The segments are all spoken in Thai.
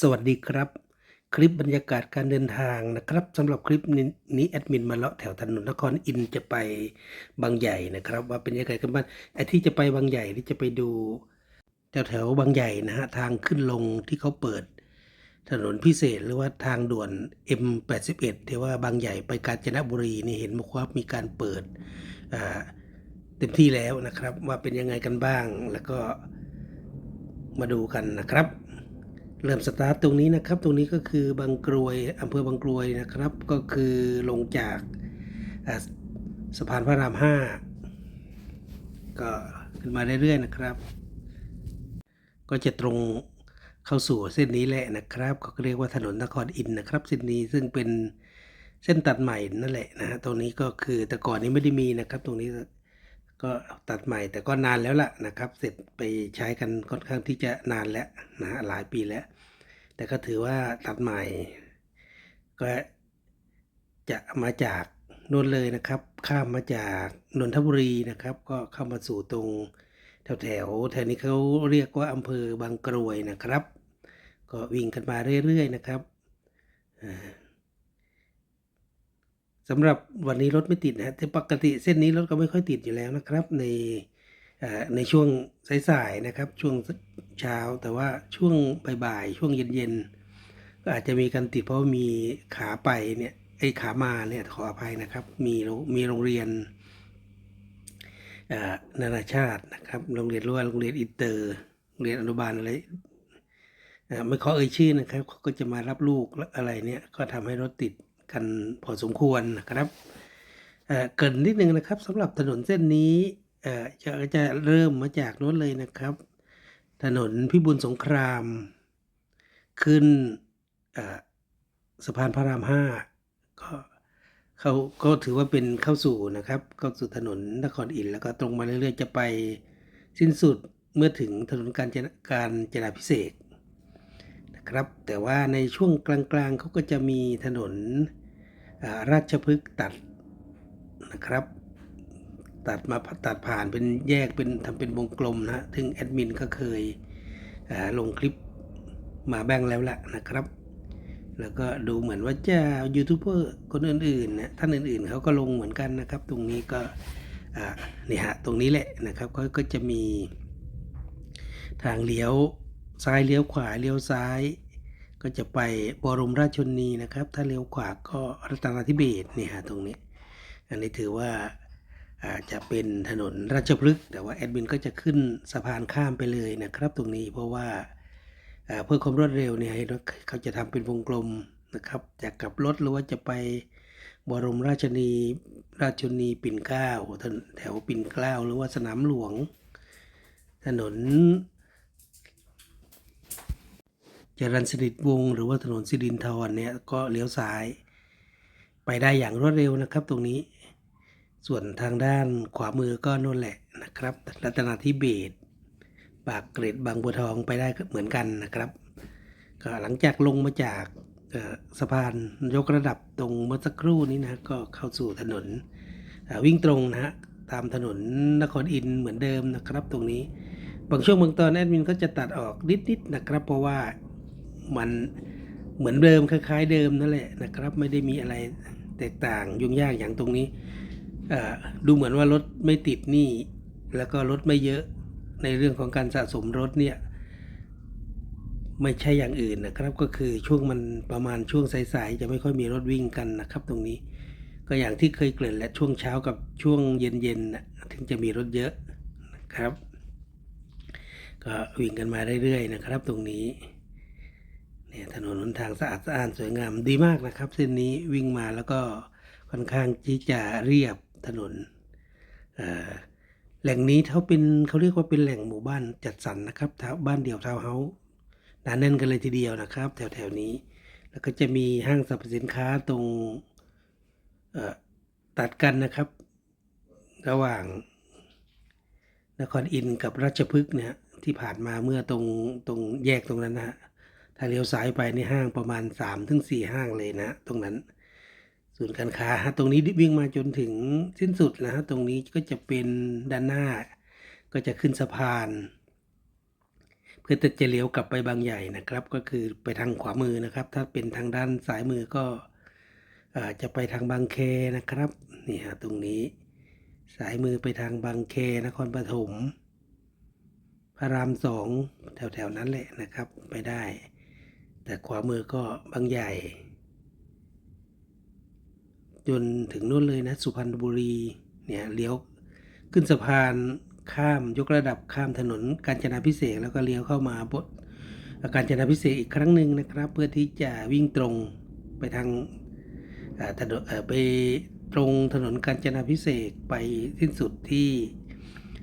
สวัสดีครับ คลิปบรรยากาศการเดินทางนะครับสำหรับคลิปนี้นี้แอดมินมาเลาะแถวถนนนครอินจะไปบางใหญ่นะครับ ว่าเป็นยังไงกันบ้างไอ้ที่จะไปบางใหญ่ที่จะไปดูแถวแถวบางใหญ่นะฮะทางขึ้นลงที่เขาเปิด ถนนพิเศษหรือว่าทางด่วน M81 ที่ว่าบางใหญ่ไปกาญจนบุรีนี่เห็นบอกว่ามีการเปิดเต็มที่แล้วนะครับ ว่าเป็นยังไงกันบ้างแล้วก็มาดูกันนะครับ เริ่มสตาร์ทตรงนี้นะครับ ตรงนี้ก็คือบางกรวยอำเภอบางกรวยนะครับ ก็คือลงจากสะพานพระรามห้าก็ขึ้นมาเรื่อยๆนะครับ ก็จะตรงเข้าสู่เส้นนี้แหละนะครับเขาก็เรียกว่าถนนนครอินนะครับ เส้นนี้ซึ่งเป็นเส้นตัดใหม่นั่นแหละนะฮะตรงนี้ก็คือแต่ก่อนนี้ไม่ได้มีนะครับ ตรงนี้ก็ตัดใหม่แต่ก็นานแล้วล่ะนะครับ เสร็จไปใช้กันค่อนข้างที่จะนานแล้วนะฮะหลายปีแล้ว แต่ก็ถือว่าตัดใหม่ ก็จะมาจากนนเลยนะครับ ข้ามมาจากนนทบุรีนะครับ ก็เข้ามาสู่ตรงแถวแถวแถวนี้เขาเรียกว่าอำเภอบางกรวยนะครับ ก็วิ่งกันมาเรื่อย ๆ นะครับสำหรับวันนี้รถไม่ติดนะแต่ปกติเส้นนี้รถก็ไม่ค่อยติดอยู่แล้วนะครับ ใน ในช่วงสายๆนะครับช่วงเช้าแต่ว่าช่วงบ่ายๆช่วงเย็นๆก็อาจจะมีการติดเพราะามีขาไปเนี่ยไอ้ขามาเนี่ยขออภัยนะครับ มีโรงมีโรงเรียนนานาชาตินะครับโรงเรียนรั้วโรงเรียนอินเตอร์โรงเรียนอนุบาลอะไรไม่ขอเอ่ยชื่อนะครับเขาก็จะมารับลูกและอะไรเนี่ยก็ทำให้รถติดกันพอสมควรนะครับเกินนิดนึงนะครับสำหรับถนนเส้นนี้ เอ่อจะจะเริ่มมาจากโน้นเลยนะครับ ถนนพิบูลสงคราม ขึ้นสะพานพระรามห้าก็เขาก็ถือว่าเป็นเข้าสู่นะครับ เข้าสู่ถนนนครอินทร์แล้วก็ตรงมาเรื่อยๆจะไปสิ้นสุดเมื่อถึงถนนการจการจนาพิเศษนะครับ แต่ว่าในช่วงกลางๆเขาก็จะมีถนนราชพฤกษ์ตัดนะครับ ตัดมาตัดผ่านเป็นแยกเป็นทำเป็นวงกลมนะฮะถึงแอดมินก็เคยลงคลิปมาแบ่งแล้วแหละนะครับ แล้วก็ดูเหมือนว่าจ้ายูทูบเบอร์คนอื่นๆนะท่านอื่นๆเขาก็ลงเหมือนกันนะครับ ตรงนี้ก็อ่านี่ฮะตรงนี้แหละนะครับก็ก็จะมีทางเลี้ยวซ้ายเลี้ยวขวาเลี้ยวซ้าย ก็จะไปบรมราชชนีนะครับ ถ้าเลี้ยวขวาก็รัตนทิเบศเนี่ยฮะตรงนี้ อันนี้ถือว่า จะเป็นถนนราชพฤกษ์แต่ว่าแอดมินก็จะขึ้นสะพานข้ามไปเลยนะครับ ตรงนี้เพราะว่าเพื่อความรวดเร็วเนี่ยเขาจะทำเป็นวงกลมนะครับจะกลับรถหรือว่าจะไปบรมราชนีราชชนีปิ่นเกล้าถนนแถวปิ่นเกล้าหรือว่าสนามหลวง ถนนจรัญสนิทวงหรือว่าถนนสิรินทรเนี่ยก็เลี้ยวซ้าย ไปได้อย่างรวดเร็วนะครับ ตรงนี้ ส่วนทางด้านขวามือก็นู่นแหละนะครับ รัตนาธิเบศปากเกร็ดบางบัวทองไปได้เหมือนกันนะครับ ก็หลังจากลงมาจากสะพานยกระดับตรงเมื่อสักครู่นี้นะก็เข้าสู่ถนนวิ่งตรงนะฮะตามถนนนครอินเหมือนเดิมนะครับ ตรงนี้บางช่วงบางตอนแอดมินก็จะตัดออกนิดๆนะครับ เพราะว่ามันเหมือนเดิมคล้าย ๆ เดิมนั่นแหละนะครับ ไม่ได้มีอะไรแตกต่างยุ่งยากอย่างตรงนี้ ดูเหมือนว่ารถไม่ติดหนี่แล้วก็รถไม่เยอะในเรื่องของการสะสมรถเนี่ยไม่ใช่อย่างอื่นนะครับ ก็คือช่วงมันประมาณช่วงสายๆจะไม่ค่อยมีรถวิ่งกันนะครับ ตรงนี้ ก็อย่างที่เคยเกริ่นและช่วงเช้ากับช่วงเย็นๆนะถึงจะมีรถเยอะนะครับ ก็วิ่งกันมาเรื่อยๆนะครับ ตรงนี้เนี่ยถนนหนทางสะอาดสะอ้านสวยงามดีมากนะครับ เส้นนี้วิ่งมาแล้วก็ค่อนข้างที่จะเรียบ ถนนแหล่งนี้เขาเป็นเขาเรียกว่าเป็นแหล่งหมู่บ้านจัดสรรนะครับบ้านเดี่ยวทาวน์เฮาส์หนาแน่นกันเลยทีเดียวนะครับ แถวๆนี้ แล้วก็จะมีห้างสรรพสินค้าตรงตัดกันนะครับ ระหว่างนครอินกับราชพฤกษ์เนี่ยที่ผ่านมาเมื่อตรงตรงแยกตรงนั้นนะถ้าเลี้ยวซ้ายไปในห้างประมาณ3าถึงสห้างเลยนะ ตรงนั้น ศูนย์การค้าตรงนี้วิ่งมาจนถึงสิ้นสุดนะฮะตรงนี้ก็จะเป็นด้านหน้า ก็จะขึ้นสะพาน เพื่อจะเลี้ยวกลับไปบางใหญ่นะครับ ก็คือไปทางขวามือนะครับ ถ้าเป็นทางด้านซ้ายมือก็จะไปทางบางเคนะครับนี่ฮะตรงนี้สายมือไปทางบางเคนครปฐมพระรามสองแถวๆนั้นแหละนะครับ ไปได้ แต่ขวามือก็บางใหญ่ จนถึงนู่นเลยนะ สุพรรณบุรีเนี่ยเลี้ยวขึ้นสะพานข้ามยกระดับข้ามถนนกาญจนาพิเศษแล้วก็เลี้ยวเข้ามาบนกาญจนาพิเศษอีกครั้งหนึ่งนะครับ เพื่อที่จะวิ่งตรงไปทางอ่าถนนอ่อไปตรงถนนกาญจนาพิเศษไปสิ้นสุดที่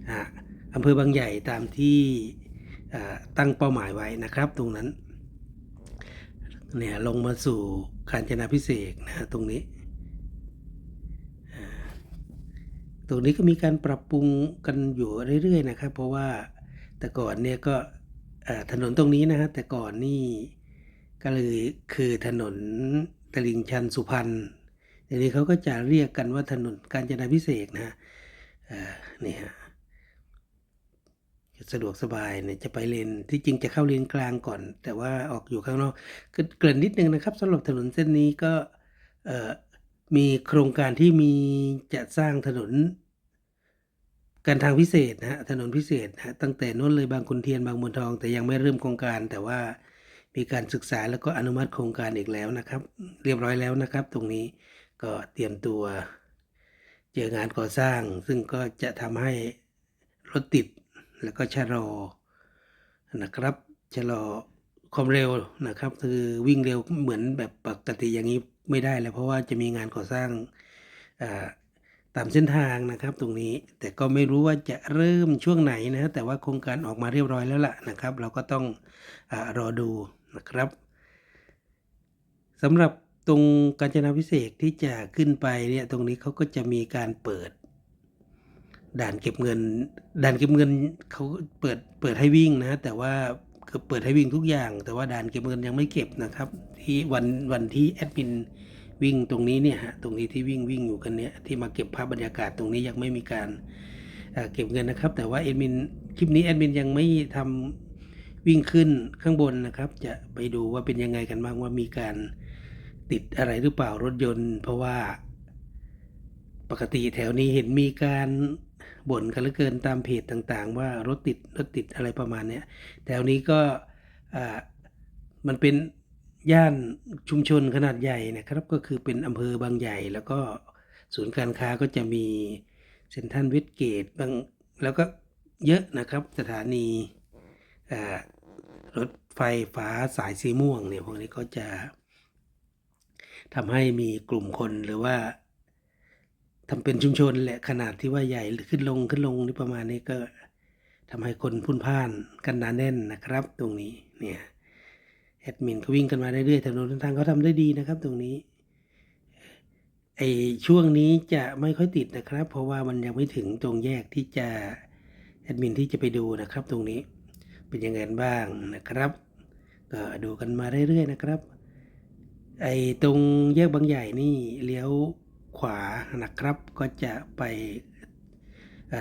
อ่าอำเภอบางใหญ่ตามที่อ่าตั้งเป้าหมายไว้นะครับ ตรงนั้นเนี่ยลงมาสู่กาญจนาพิเศษนะฮะตรงนี้ ต รงนี้ก็มีการปรับปรุงกันอยู่เรื่อยๆนะครับ เพราะว่าแต่ก่อนเนี่ยก็ถนนตรงนี้นะฮะแต่ก่อนนี่ก็เลยคือถนนตลิ่งชันสุพรรณเดี๋ยวนี้เขาก็จะเรียกกันว่าถนนกาญจนาพิเศษนะฮะนี่ฮะสะดวกสบายเนี่ยจะไปเลนที่จริงจะเข้าเลนกลางก่อน แต่ว่าออกอยู่ข้างนอกก็เกริ่นนิดนึงนะครับสำหรับถนนเส้นนี้ก็มีโครงการที่มีจะสร้างถนน การทางพิเศษนะฮะถนนพิเศษนะฮะตั้งแต่นู้นเลยบางขุนเทียนบางบัวทอง แต่ยังไม่เริ่มโครงการ แต่ว่ามีการศึกษาแล้วก็อนุมัติโครงการอีกแล้วนะครับ เรียบร้อยแล้วนะครับ ตรงนี้ก็เตรียมตัวเจองานก่อสร้าง ซึ่งก็จะทำให้รถติดแล้วก็ชะลอนะครับชะลอความเร็วนะครับ คือวิ่งเร็วเหมือนแบบปกติอย่างนี้ไม่ได้แล้วเพราะว่าจะมีงานก่อสร้างอ่า ตามเส้นทางนะครับตรงนี้แต่ก็ไม่รู้ว่าจะเริ่มช่วงไหนนะแต่ว่าโครงการออกมาเรียบร้อยแล้วล่ะนะครับ เราก็ต้องอรอดูนะครับสำหรับตรงกาญจนาพิเศษที่จะขึ้นไปเนี่ยตรงนี้เขาก็จะมีการเปิด ด่านเก็บเงิน ด่านเก็บเงินเขาเปิดเปิดให้วิ่งนะแต่ว่าคือเปิดให้วิ่งทุกอย่าง แต่ว่าด่านเก็บเงินยังไม่เก็บนะครับ ที่วันวันที่แอดมิน วิ่งตรงนี้เนี่ยฮะตรงนี้ที่วิ่งวิ่งอยู่กันเนี่ยที่มาเก็บภาพบรรยากาศตรงนี้ยังไม่มีการเอ่อเก็บเงินนะครับ แต่ว่าแอดมินคลิปนี้แอดมินยังไม่ทำวิ่งขึ้นข้างบนนะครับ จะไปดูว่าเป็นยังไงกันบ้างว่ามีการติดอะไรหรือเปล่ารถยนต์ เพราะว่าปกติแถวนี้เห็นมีการบ่นกันเหลือเกินตามเพจต่างๆ ว่ารถติดรถติดอะไรประมาณเนี้ยแถวนี้ก็อ่ามันเป็น ย่านชุมชนขนาดใหญ่นะครับ ก็คือเป็นอำเภอบางใหญ่ แล้วก็ศูนย์การค้าก็จะมีเซ็นทรัลเวสเกตบางแล้วก็เยอะนะครับ สถานีรถไฟฟ้าสายสีม่วงเนี่ยพวกนี้ก็จะทำให้มีกลุ่มคนหรือว่าทำเป็นชุมชนแหละขนาดที่ว่าใหญ่ขึ้นลงขึ้นลงนี่ประมาณนี้ก็ทำให้คนพุ่นพ่านกันหนาแน่นนะครับ ตรงนี้เนี่ย แอดมินก็วิ่งกันมาเรื่อยๆถนนทางเขาทำได้ดีนะครับ ตรงนี้ไอช่วงนี้จะไม่ค่อยติดนะครับ เพราะว่ามันยังไม่ถึงตรงแยกที่จะแอดมินที่จะไปดูนะครับ ตรงนี้เป็นยังไงบ้างนะครับก็ดูกันมาเรื่อยๆนะครับ ไอ้ตรงแยกบางใหญ่นี่เลี้ยวขวานะครับ ก็จะไป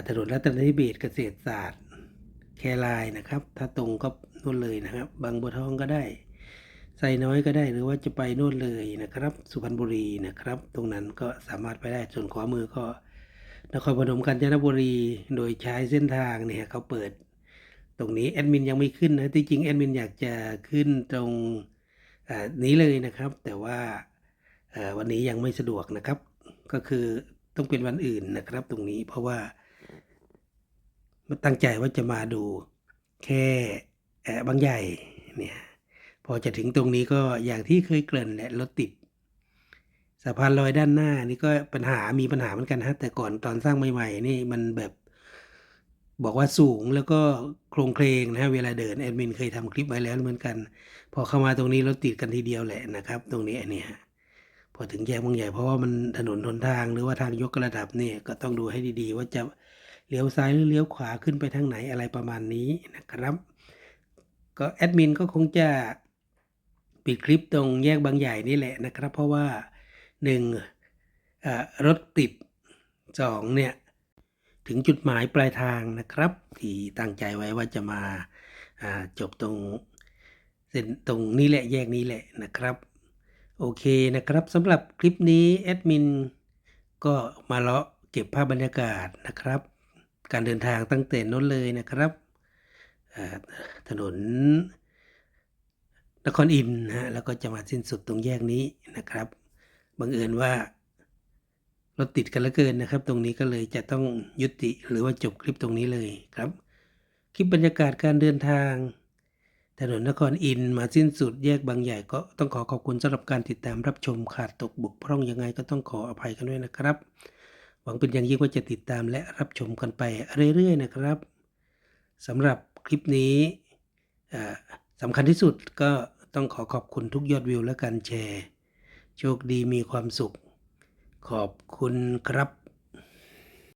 ถนนรัตนทิเบศเกษตรศาสตร์ แครายนะครับ ถ้าตรงก็นู่นเลยนะครับ บางบัวทองก็ได้ ไซน้อยก็ได้หรือว่าจะไปนู่นเลยนะครับ สุพรรณบุรีนะครับ ตรงนั้นก็สามารถไปได้ส่วนขวามือก็นครพนมกาญจนบุรีโดยใช้เส้นทางเนี่ยเขาเปิด ตรงนี้แอดมินยังไม่ขึ้นนะที่จริงแอดมินอยากจะขึ้นตรงนี้เลยนะครับ แต่ว่าวันนี้ยังไม่สะดวกนะครับ ก็คือต้องเป็นวันอื่นนะครับ ตรงนี้เพราะว่าตั้งใจว่าจะมาดูแค่เอ่อบางใหญ่เนี่ย พอจะถึงตรงนี้ก็อย่างที่เคยเกริ่นแหละรถติดสะพานลอยด้านหน้านี่ก็ปัญหามีปัญหาเหมือนกันฮะแต่ก่อนตอนสร้างใหม่ๆนี่มันแบบบอกว่าสูงแล้วก็โครงเคลงนะฮะเวลาเดินแอดมินเคยทำคลิปไว้แล้วเหมือนกัน พอเข้ามาตรงนี้รถติดกันทีเดียวแหละนะครับ ตรงนี้เนี้ยพอถึงแยกบางใหญ่เพราะว่ามันถนนหนทางหรือว่าทางยกระดับเนี่ยก็ต้องดูให้ดีๆ ว่าจะเลี้ยวซ้ายหรือเลี้ยวขวาขึ้นไปทางไหนอะไรประมาณนี้นะครับ ก็แอดมินก็คงจะ ปิดคลิปตรงแยกบางใหญ่นี่แหละนะครับ เพราะว่าหนึ่งรถติดสองเนี่ยถึงจุดหมายปลายทางนะครับ ที่ตั้งใจไว้ว่าจะมาจบตรงเส้นตรงนี้แหละแยกนี้แหละนะครับ โอเคนะครับสำหรับคลิปนี้แอดมินก็มาเลาะเก็บภาพบรรยากาศนะครับ การเดินทางตั้งแต่น้นเลยนะครับถนน นครอินนะฮะแล้วก็จะมาสิ้นสุดตรงแยกนี้นะครับบังเอิญว่ารถติดกันเหลือเกินนะครับ ตรงนี้ก็เลยจะต้องยุติหรือว่าจบคลิปตรงนี้เลยครับ คลิปบรรยากาศการเดินทาง ถนนนครอินมาสิ้นสุดแยกบางใหญ่ก็ต้องขอขอบคุณสำหรับการติดตามรับชมขาดตกบกพร่องยังไงก็ต้องขออภัยกันด้วยนะครับ หวังเป็นอย่างยิ่งว่าจะติดตามและรับชมกันไปเรื่อยๆนะครับสำหรับคลิปนี้สำคัญที่สุดก็ ต้องขอขอบคุณทุกยอดวิวและการแชร์ โชคดีมีความสุข ขอบคุณครับ